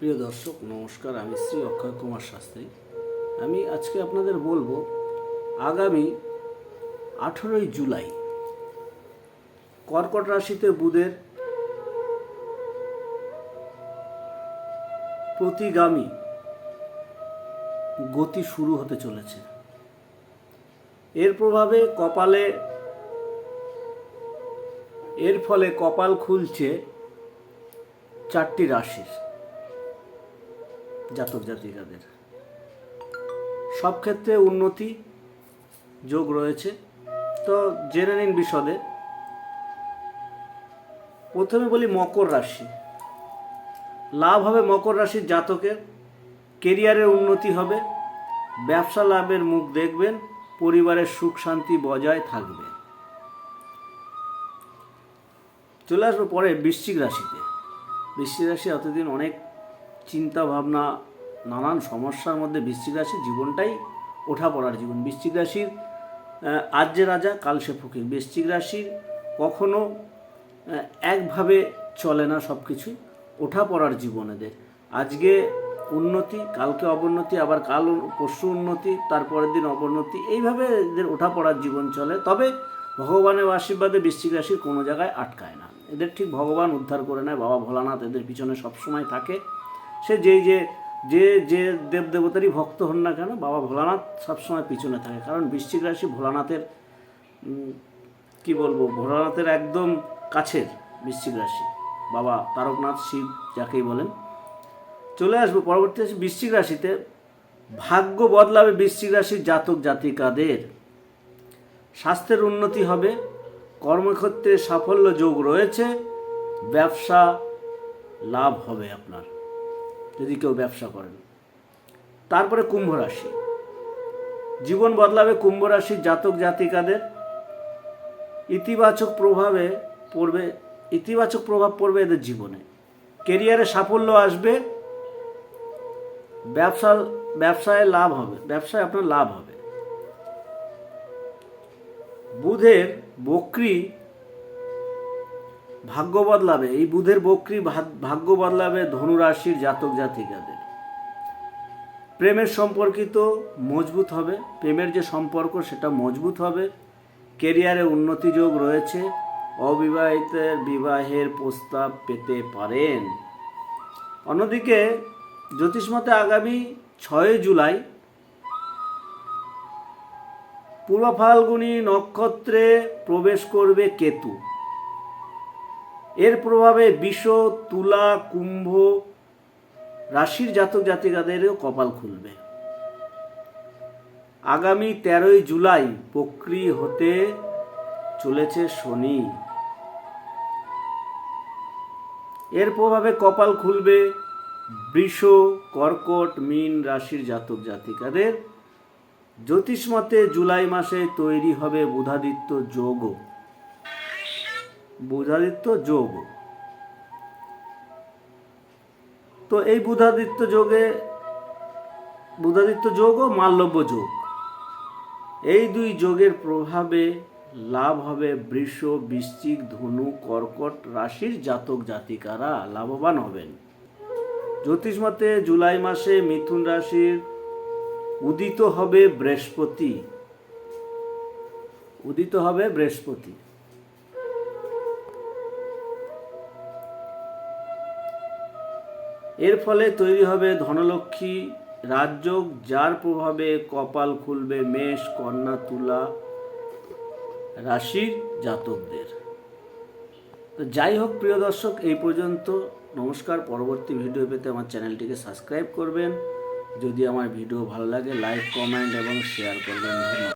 প্রিয় দর্শক, নমস্কার। আমি শ্রী অক্ষয় কুমার শাস্ত্রী। আমি আজকে আপনাদের বলব, আগামী আঠেরোই জুলাই কর্কট রাশিতে বুধের প্রতিগামী গতি শুরু হতে চলেছে। এর প্রভাবে কপালে, এর ফলে কপাল খুলছে চারটি রাশির। জাতক জাতিকাদের। সব ক্ষেত্রে উন্নতি যোগ রয়েছে। তো জেনে নিন বিশদে। প্রথমে বলি মকর রাশি। লাভ হবে মকর রাশির জাতকের। কেরিয়ারের উন্নতি হবে। ব্যবসা লাভের মুখ দেখবেন। পরিবারের সুখ শান্তি বজায় থাকবে। চলে আসব পরে বৃশ্চিক রাশিতে। বৃশ্চিক রাশি এতদিন অনেক চিন্তা ভাবনা নানান সমস্যার মধ্যে বৃশ্চিক রাশির জীবনটাই ওঠা পড়ার জীবন। বৃশ্চিক রাশির আজ যে রাজা, কাল সে ফকির। বৃশ্চিক রাশির কখনো একভাবে চলে না সব কিছুই ওঠা পড়ার জীবন এদের। আজকে উন্নতি, কালকে অবনতি, আবার কাল পরশু উন্নতি, তারপরের দিন অবনতি, এইভাবে এদের ওঠা পড়ার জীবন চলে। তবে ভগবানের আশীর্বাদে বৃশ্চিক রাশির কোনো জায়গায় আটকায় না। এদের ঠিক ভগবান উদ্ধার করে নেয়, বাবা ভোলানাথ এদের পিছনে সবসময় থাকে। সে যেই যে যে যে দেবদেবতারই ভক্ত হন না কেন, বাবা ভোলানাথ সবসময় পিছনে থাকে। কারণ বৃশ্চিক রাশি ভোলানাথের কি বলব, ভোলানাথের একদম কাছের বৃশ্চিক রাশি। বাবা তারকনাথ, শিব যাকেই বলেন। চলে আসব, পরবর্তী আসি বৃশ্চিক রাশিতে। ভাগ্য বদলাবে বৃশ্চিক রাশির জাতক জাতিকাদের। স্বাস্থ্যের উন্নতি হবে, কর্মক্ষেত্রে সাফল্য যোগ রয়েছে, ব্যবসা লাভ হবে আপনার। যদি কেউ ব্যবসা করেন। তারপরে কুম্ভ রাশি। জীবন বদলাবে কুম্ভ রাশির জাতক জাতিকাদের। ইতিবাচক প্রভাবে পড়বে, ইতিবাচক প্রভাব পড়বে এদের জীবনে। কেরিয়ারে সাফল্য আসবে, ব্যবসা, ব্যবসায় লাভ হবে, ব্যবসায় আপনার লাভ হবে। বুধের বক্রি ভাগ্য বদলাবে, এই বুধের বক্রি ভাগ্য বদলাবে ধনুরাশির জাতক জাতিকাদের। প্রেমের সম্পর্কিত মজবুত হবে, প্রেমের যে সম্পর্ক সেটা মজবুত হবে, কেরিয়ারে উন্নতি যোগ রয়েছে, অবিবাহিতের বিবাহের প্রস্তাব পেতে পারেন। অন্যদিকে, জ্যোতিষমতে আগামী ছয় জুলাই পূর্ব ফাল্গুনী নক্ষত্রে প্রবেশ করবে কেতু। এর প্রভাবে বিষ তুলা, কুম্ভ রাশির জাতক জাতিকাদেরও কপাল খুলবে। আগামী তেরোই জুলাই বক্রি হতে চলেছে শনি। এর প্রভাবে কপাল খুলবে বৃষ, কর্কট, মীন রাশির জাতক জাতিকাদের। জ্যোতিষমতে জুলাই মাসে তৈরি হবে বুধাদিত্য যোগ বুধাদিত্য যোগ। তো এই বুধাদিত্য যোগে, বুধাদিত্য যোগ ও মাল্লব্য যোগ। এই দুই যোগের প্রভাবে লাভ হবে বৃষ, বৃশ্চিক, ধনু, কর্কট রাশির জাতক জাতিকারা লাভবান হবেন। জ্যোতিষমতে জুলাই মাসে মিথুন রাশির উদিত হবে বৃহস্পতি। উদিত হবে বৃহস্পতি। এর ফলে তৈরি হবে ধনলক্ষ্মী রাজযোগ, যার প্রভাবে কপাল খুলবে মেষ, কন্যা, তুলা রাশির জাতকদের। তো যাই হোক, প্রিয় দর্শক, এই পর্যন্ত। নমস্কার, পরবর্তী ভিডিও পেতে আমার চ্যানেলটিকে সাবস্ক্রাইব করবেন। যদি আমার ভিডিও ভালো লাগে, লাইক, কমেন্ট এবং শেয়ার করবেন।